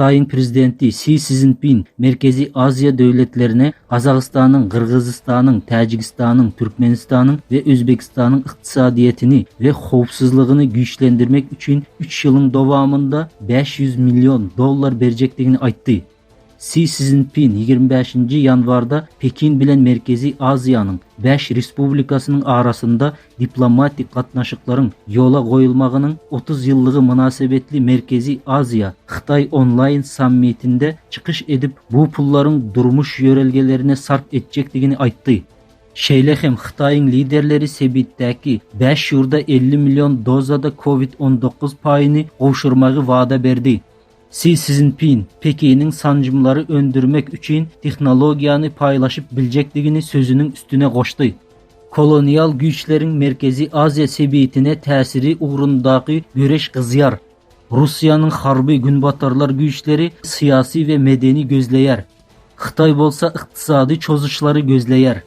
Xitayın prezidenti Xi Jinping Merkezi Azya devletlerine Kazakistan'ın, Kırgızistan'ın, Tacikistan'ın, Türkmenistan'ın ve Özbekistan'ın iktisadiyetini ve xavfsızlığını güçlendirmek için 3 yılın devamında 500 milyon dolar vereceklerini aytdı. Xi Jinping 25 yanvarda Pekin bilen Merkezi Asya'nın 5 respublikasının arasında diplomatik katnaşıkların yola koyulmağının 30 yıllığı münasebetli Merkezi Asya Xitay Online Summitinde çıkış edip bu pulların durmuş yörelgelerine sarf edecekligini aytdı. Şeylehem Xitayın liderleri Sebit'teki 5 yurda 50 milyon dozada Covid-19 payını qoşurmağı vada verdi. Xi Jinping Pekin'in sancımları öndürmek için teknolojiyanı paylaşıp bilecekligini sözünün üstüne koştu. Kolonyal güçlerin Merkezi Asya sebiyetine tesiri uğrundaki güreş kızıyar. Rusya'nın harbi günbatarlar güçleri siyasi ve medeni gözleyer. Xitay bolsa iqtisadi çözüşleri gözleyer.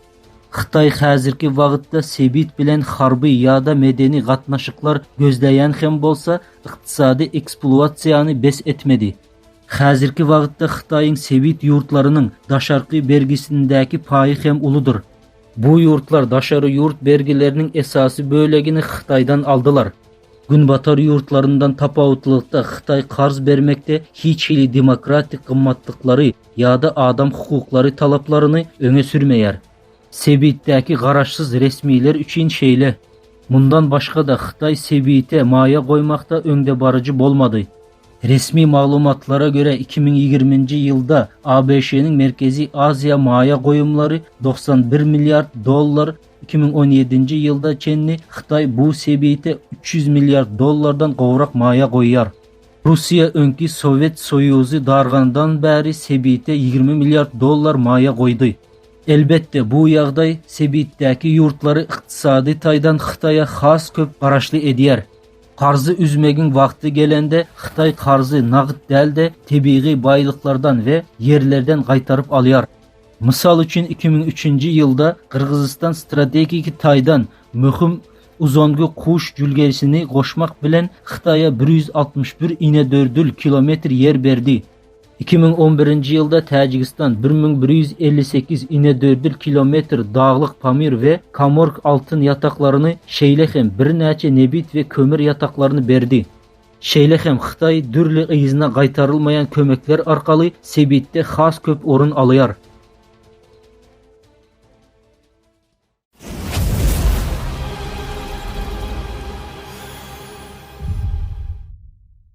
Xitay hazırki vaqtda sebit bilen harbi ya da medeni qatnaşıqlar gözleyen hem bolsa iqtisadi ekspluatsiyani bes etmedi. Hazırki vaqtda Xitayın sebit yurtlarının daşarkı vergisindeki payı hem uludur. Bu yurtlar daşarı yurt vergilerinin esası bölegini Xitaydan aldılar. Günbatar yurtlarından tapavutlıkta Xitay qarz vermekte hiç hili demokratik kımmatlıkları ya da adam hukukları talaplarını öne sürmeyer. Sebitdeki garaşsız resmiler üçün şeyle. Bundan başka da Xitay Sebit'e maya koymakta önde barıcı bolmadı. Resmi malumatlara göre 2020 yılda ABŞ'nin maya koyumları 91 milyar dolar 2017 yılda Çenli Xitay bu sebiyete 300 milyar dolardan qovrak maya koyar. Rusya önkü Sovet Soyuzu dargandan beri sebiyete 20 milyar dolar maya koydu. Elbette bu yağday Sebit'teki yurtları iqtisadi taydan Xitay'a xas köp qaraşlı ediyer. Qarzı üzmegin vakti gelende Xitay qarzı nağıt del de tebii baylıklardan ve yerlerden qaytarıp alıyar. Misal üçün 2003 yılda Qırgızistan stratejik taydan mühim uzongu quş cülgesini qoşmaq bilen Xitay'a 161 ine dördül kilometr yer berdi. 2011 yılda Tacikistan 1158 ine dördül kilometr dağlık Pamir ve Kamork altın yataklarını Şeylehem bir neçe nebit ve kömür yataklarını berdi. Şeylehem Xitay dürlü izine qaytarılmayan kömekler arkalı Sebit'te xas köp orun alıyar.